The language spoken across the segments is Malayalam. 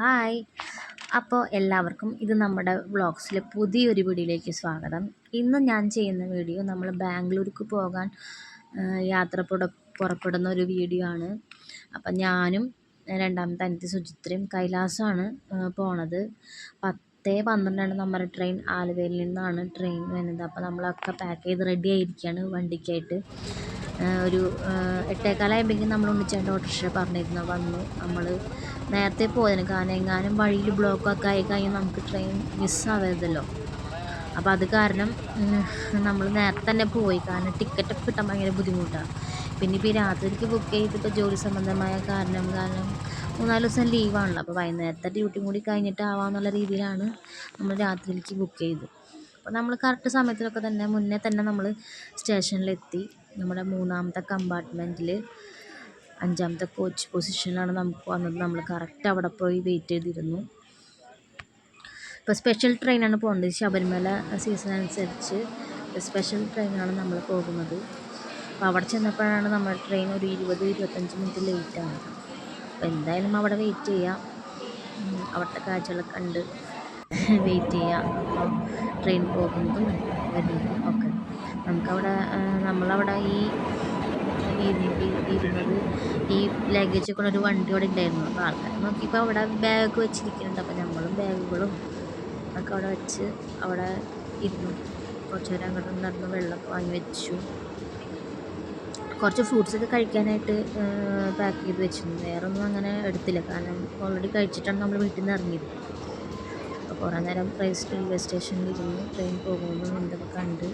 ഹായ്. അപ്പോൾ എല്ലാവർക്കും ഇത് നമ്മുടെ വ്ളോഗ്സിലെ പുതിയൊരു വീഡിയോയിലേക്ക് സ്വാഗതം. ഇന്ന് ഞാൻ ചെയ്യുന്ന വീഡിയോ നമ്മൾ ബാംഗ്ലൂർക്ക് പോകാൻ യാത്ര പുറപ്പെടുന്ന ഒരു വീഡിയോ ആണ്. അപ്പം ഞാനും രണ്ടാമത്തെ അനിയത്തി സുചിത്രയും കൈലാസമാണ് പോണത്. പത്തേ പന്ത്രണ്ടാണ് നമ്മുടെ ട്രെയിൻ ആലുവയിൽ നിന്നാണ് ട്രെയിൻ വരുന്നത്. അപ്പോൾ നമ്മളൊക്കെ പാക്ക് ചെയ്ത് റെഡി ആയിരിക്കുകയാണ് വണ്ടിക്കായിട്ട്. ഒരു എട്ടേക്കാലായപ്പോഴേക്കും നമ്മൾ ഒന്നിച്ചേണ്ട ഓട്ടോറിക്ഷ പറഞ്ഞിരുന്നു വന്നു. നമ്മൾ നേരത്തെ പോയതിന് കാരണം എങ്ങാനും വഴിയിൽ ബ്ലോക്കൊക്കെ ആയി കഴിഞ്ഞാൽ നമുക്ക് ട്രെയിൻ മിസ്സാവരുതല്ലോ അപ്പോൾ അത് കാരണം നമ്മൾ നേരത്തെ തന്നെ പോയി. കാരണം ടിക്കറ്റൊക്കെ കിട്ടാൻ ഭയങ്കര ബുദ്ധിമുട്ടാണ് പിന്നെ ഇപ്പോൾ ഈ രാത്രിക്ക് ബുക്ക് ചെയ്തിപ്പോൾ ജോലി സംബന്ധമായ കാരണം കാരണം മൂന്നാൽ ദിവസം ലീവാണല്ലോ അപ്പോൾ വൈകുന്നേരത്തെ ഡ്യൂട്ടി കൂടി കഴിഞ്ഞിട്ടാവാന്നുള്ള രീതിയിലാണ് നമ്മൾ രാത്രിയിലേക്ക് ബുക്ക് ചെയ്തത്. അപ്പോൾ നമ്മൾ കറക്റ്റ് സമയത്തിലൊക്കെ തന്നെ മുന്നേ തന്നെ നമ്മൾ സ്റ്റേഷനിലെത്തി നമ്മുടെ മൂന്നാമത്തെ കമ്പാർട്ട്മെന്റിൽ അഞ്ചാമത്തെ കോച്ച് പൊസിഷനിലാണ് നമുക്ക് വന്നത്. നമ്മൾ കറക്റ്റ് അവിടെ പോയി വെയിറ്റ് ചെയ്തിരുന്നു. ഇപ്പോൾ സ്പെഷ്യൽ ട്രെയിനാണ് പോകേണ്ടത് ശബരിമല സീസൺ അനുസരിച്ച് സ്പെഷ്യൽ ട്രെയിനാണ് നമ്മൾ പോകുന്നത്. അപ്പോൾ അവിടെ ചെന്നപ്പോഴാണ് നമ്മുടെ ട്രെയിൻ ഒരു ഇരുപത് ഇരുപത്തഞ്ച് മിനിറ്റ് ലേറ്റാണ് അപ്പോൾ എന്തായാലും അവിടെ വെയിറ്റ് ചെയ്യാം. അവിടുത്തെ കാഴ്ചകളൊക്കെ കണ്ട് വെയിറ്റ് ചെയ്യാം. ട്രെയിൻ പോകുന്നതും വരുന്നതും ഒക്കെ. നമുക്കവിടെ നമ്മളവിടെ ഈ ഇരുന്ന് ഇരുന്നത് ഈ ലഗേജ് ഒക്കെ ഒരു വണ്ടി അവിടെ ഉണ്ടായിരുന്നു. അപ്പോൾ ആൾക്കാർ നോക്കിയപ്പോൾ അവിടെ ബാഗ് വെച്ചിരിക്കുന്നുണ്ട്. അപ്പോൾ നമ്മളും ബാഗുകളും ഒക്കെ അവിടെ വെച്ച് അവിടെ ഇരുന്നു. കുറച്ച് നേരം അങ്ങോട്ട് നടന്ന് വെള്ളമൊക്കെ വാങ്ങി വെച്ചു. കുറച്ച് ഫ്രൂട്ട്സ് ഒക്കെ കഴിക്കാനായിട്ട് പാക്ക് ചെയ്ത് വെച്ചിരുന്നു. വേറൊന്നും അങ്ങനെ എടുത്തില്ല. കാരണം ഓൾറെഡി കഴിച്ചിട്ടാണ് നമ്മൾ വീട്ടിൽ നിന്ന് ഇറങ്ങിയത്. അപ്പോൾ കുറേ നേരം റെയിൽവേ റെയിൽവേ സ്റ്റേഷനിൽ ഇരുന്ന് ട്രെയിൻ പോകുന്നതും എന്തൊക്കെ കണ്ട്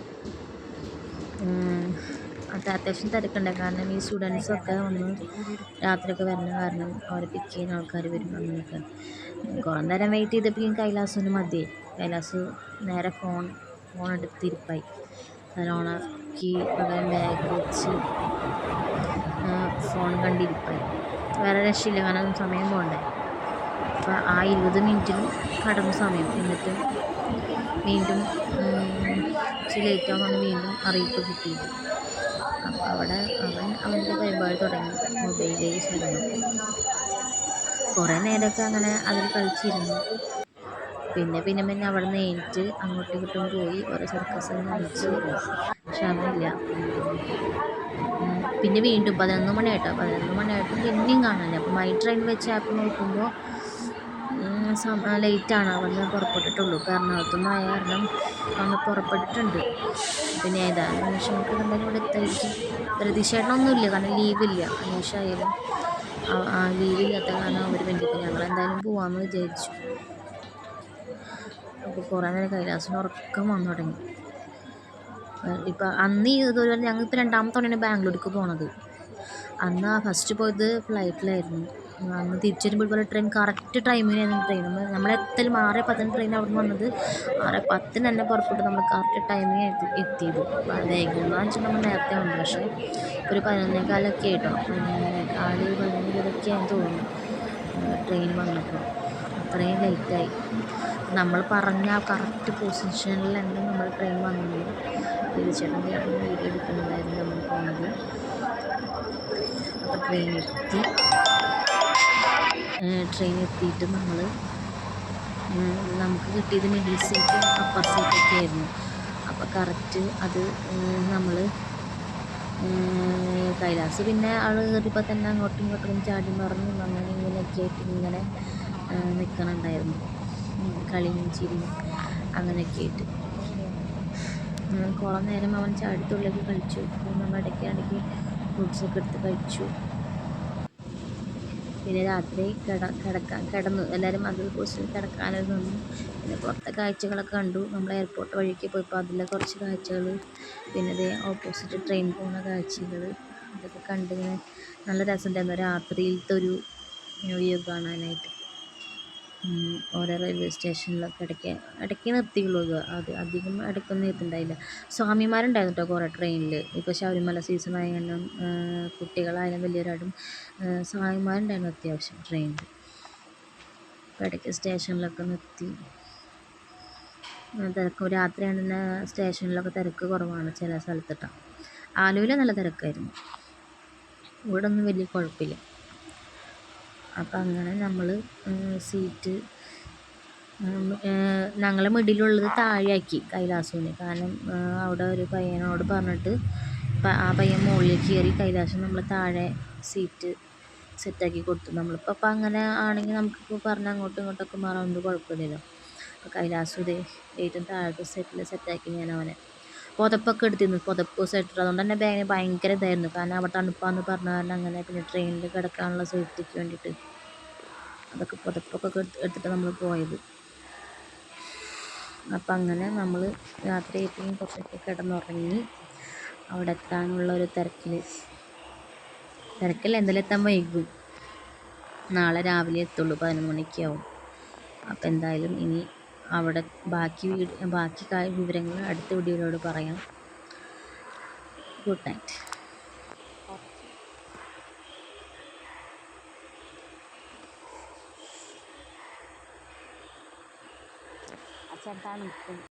അത് അത്യാവശ്യം തിരക്കുണ്ടായി കാരണം ഈ സ്റ്റുഡൻസൊക്കെ ഒന്ന് രാത്രിയൊക്കെ വരുന്ന കാരണം അവരെ പിക്ക് ചെയ്യുന്ന ആൾക്കാർ വരും അങ്ങനെയൊക്കെ. കുറേ നേരം വെയിറ്റ് ചെയ്തപ്പോഴേക്കും കൈലാസിന് മതിയായി കൈലാസ് നേരെ ഫോൺ ഫോൺ എടുത്തിരിപ്പായി ഓണാക്കി പകരം ബാഗ് വെച്ച് ഫോൺ കണ്ടിരിപ്പായി വേറെ രക്ഷയില്ല. കാരണം സമയം പോകണ്ടേ അപ്പോൾ ആ ഇരുപത് മിനിറ്റിലും കടന്ന സമയം. എന്നിട്ട് വീണ്ടും ഇച്ചിരി ലേറ്റ് ആവുമെന്ന് വീണ്ടും അറിയിപ്പ് കിട്ടി. അപ്പോൾ അവിടെ അവൻ അവന്റെ പരിപാടി തുടങ്ങി. മൊബൈലിലേക്ക് ചെയ്യുന്നു കുറേ നേരമൊക്കെ അങ്ങനെ അതിൽ കളിച്ചിരുന്നു. പിന്നെ പിന്നെ പിന്നെ അവിടെ നിന്ന് എണീറ്റ് അങ്ങോട്ടും ഇങ്ങോട്ടും പോയി ഓരോ സർക്കസ് കളിച്ച്. ക്ഷമയില്ല പിന്നെ വീണ്ടും പതിനൊന്ന് മണിയായിട്ടോ? പതിനൊന്ന് മണിയായിട്ടും പിന്നെയും കാണാനില്ല. അപ്പോൾ മൈ ട്രെയിൻ വെച്ച് ആപ്പ് നോക്കുമ്പോൾ ലേറ്റാണ്. അവിടുന്ന് പുറപ്പെട്ടിട്ടുള്ളൂ. കാരണം നിന്ന് ആയ കാരണം അങ്ങ് പുറപ്പെട്ടിട്ടുണ്ട്. പിന്നെ ഏതായാലും നമുക്ക് എന്തായാലും ഇവിടെ എത്തായിരിക്കും. പ്രതീക്ഷയായിട്ടൊന്നുമില്ല. കാരണം ലീവില്ല. അന്വേഷമായാലും ലീവില്ലാത്ത കാരണം അവർ വേണ്ടിയിട്ട് ഞങ്ങൾ എന്തായാലും പോവാമെന്ന് വിചാരിച്ചു. അപ്പോൾ കുറേ നേരം കൈലാസിന് ഉറക്കം വന്നു തുടങ്ങി. ഇപ്പം അന്ന് ഇതുപോലെ ഞങ്ങൾ ഇപ്പോൾ രണ്ടാമത്തെ ബാംഗ്ലൂർക്ക് പോണത്. അന്ന് ഫസ്റ്റ് പോയത് ഫ്ലൈറ്റിലായിരുന്നു അന്ന് തിരിച്ചു വരുമ്പോൾ ഇതുപോലെ ട്രെയിൻ കറക്റ്റ് ടൈമിനായിരുന്നു ട്രെയിൻ നമ്മൾ നമ്മളെത്തലും ആറ് പത്തിന് ട്രെയിൻ അവിടെ നിന്ന് വന്നത്. ആറ് പത്തിന് തന്നെ പുറപ്പെട്ട് നമ്മൾ കറക്റ്റ് ടൈമിന് എത്തി എത്തിയത്. വൈകുന്നതെന്ന് വെച്ചാൽ നമ്മൾ നേരത്തെ വന്നു. പക്ഷേ ഒരു പതിനൊന്നേകാലൊക്കെ ആയിട്ടോ. ആൾ പതിനൊന്ന് ഇരുപതൊക്കെയാണെന്ന് തോന്നുന്നു. ട്രെയിൻ വന്നപ്പോൾ. അത്രയും ലേറ്റായി നമ്മൾ പറഞ്ഞ ആ കറക്റ്റ് പൊസിഷനിൽ തന്നെ നമ്മൾ ട്രെയിൻ വന്നത് തീർച്ചയായിട്ടും വീഡിയോ എടുക്കുന്നുണ്ടായിരുന്നു നമ്മൾ പോണത്. അപ്പോൾ ട്രെയിൻ എത്തി. ട്രെയിൻ എത്തിയിട്ട് നമ്മൾ നമുക്ക് കിട്ടിയത് മിഡിൽ സീറ്റ് അപ്പർ സീറ്റൊക്കെ ആയിരുന്നു. അപ്പോൾ കറക്റ്റ് അത് നമ്മൾ കൈലാസ്. പിന്നെ ആൾ കയറിയപ്പോൾ തന്നെ അങ്ങോട്ടും ഇങ്ങോട്ടും ചാടി മറിഞ്ഞും അങ്ങനെ ഇങ്ങനെയൊക്കെ ആയിട്ട് ഇങ്ങനെ നിൽക്കണുണ്ടായിരുന്നു കളിയും ചിരിയും അങ്ങനെയൊക്കെ ആയിട്ട്. കുറേ നേരം അവൻ ചാടിത്തുള്ളിലേക്ക് കളിച്ചു. നമ്മൾ ഇടയ്ക്ക് ഇടയ്ക്ക് ഫ്രൂട്ട്സൊക്കെ എടുത്ത് കഴിച്ചു. പിന്നെ രാത്രി കിട കിടക്കാൻ കിടന്നു. എല്ലാവരും മതിൽ പോസ്റ്റിൽ കിടക്കാനൊരു നിന്നു പിന്നെ പുറത്തെ കാഴ്ചകളൊക്കെ കണ്ടു. നമ്മൾ എയർപോർട്ട് വഴിക്ക് പോയപ്പോൾ അതിലെ കുറച്ച് കാഴ്ചകൾ പിന്നെ അതേ ഓപ്പോസിറ്റ് ട്രെയിൻ പോകുന്ന കാഴ്ചകൾ ഇതൊക്കെ കണ്ടിങ്ങനെ നല്ല രസമുണ്ടായിരുന്നു. രാത്രിയിലത്തെ ഒരു വ്യൂ കാണാനായിട്ട്. ഓരോ റെയിൽവേ സ്റ്റേഷനിലൊക്കെ ഇടയ്ക്ക് ഇടയ്ക്ക് നിർത്തിയുള്ളൂ അത് അധികം ഇടയ്ക്കൊന്നും നിർത്തുന്നുണ്ടായില്ല സ്വാമിമാരുണ്ടായിരുന്നു കേട്ടോ കുറേ ട്രെയിനിൽ ഇപ്പോൾ ശബരിമല സീസൺ ആയാലും കുട്ടികളായാലും വലിയവരായാലും സ്വാമിമാരുണ്ടായിരുന്നു അത്യാവശ്യം ട്രെയിനിൽ അപ്പോൾ ഇടയ്ക്ക് സ്റ്റേഷനിലൊക്കെ നിർത്തി. തിരക്ക്. രാത്രിയാണ് തന്നെ സ്റ്റേഷനിലൊക്കെ തിരക്ക് കുറവാണ് ചില സ്ഥലത്തിട്ടാണ് ആലുവയിൽ നല്ല തിരക്കായിരുന്നു. ഇവിടെ ഒന്നും വലിയ കുഴപ്പമില്ല. അപ്പം അങ്ങനെ നമ്മൾ സീറ്റ് ഞങ്ങളെ മിഡിലുള്ളത് താഴെയാക്കി കൈലാസുവിന് കാരണം അവിടെ ഒരു പയ്യനോട് പറഞ്ഞിട്ട് ആ പയ്യൻ മുകളിലേക്ക് കയറി കൈലാസം നമ്മൾ താഴെ സീറ്റ് സെറ്റാക്കി കൊടുത്തു. നമ്മളിപ്പോൾ അപ്പം അങ്ങനെ ആണെങ്കിൽ നമുക്കിപ്പോൾ പറഞ്ഞ അങ്ങോട്ടും ഇങ്ങോട്ടൊക്കെ മാറാൻ ഒന്നും കുഴപ്പമില്ലല്ലോ. അപ്പോൾ കൈലാസം ഏറ്റവും താഴത്തെ സെറ്റിൽ സെറ്റാക്കി ഞാൻ അവനെ. പുതപ്പൊക്കെ എടുത്തിരുന്നു പുതപ്പ് സെറ്റർ അതുകൊണ്ട് തന്നെ ബാഗിന് ഭയങ്കര ഇതായിരുന്നു. കാരണം അവിടെ തണുപ്പാന്ന് പറഞ്ഞ കാരണം അങ്ങനെ പിന്നെ ട്രെയിനിൽ കിടക്കാനുള്ള സേഫ്റ്റിക്ക് വേണ്ടിയിട്ട് അതൊക്കെ പുതപ്പൊക്കെ എടുത്തിട്ട് നമ്മൾ പോയത്. അപ്പം അങ്ങനെ നമ്മൾ രാത്രി ആയപ്പോഴും കുറച്ചൊക്കെ കിടന്നുറങ്ങി അവിടെ എത്താനുള്ള ഒരു തിരക്കിൽ തിരക്കിൽ എന്തെങ്കിലും എത്താൻ വൈകും. നാളെ രാവിലെ എത്തുള്ളൂ പതിനൊന്ന് മണിക്കാവും അപ്പം എന്തായാലും ഇനി അവിടെ ബാക്കി ബാക്കി വിവരങ്ങൾ അടുത്ത വീഡിയോയിലൂടെ പറയാം. Good night.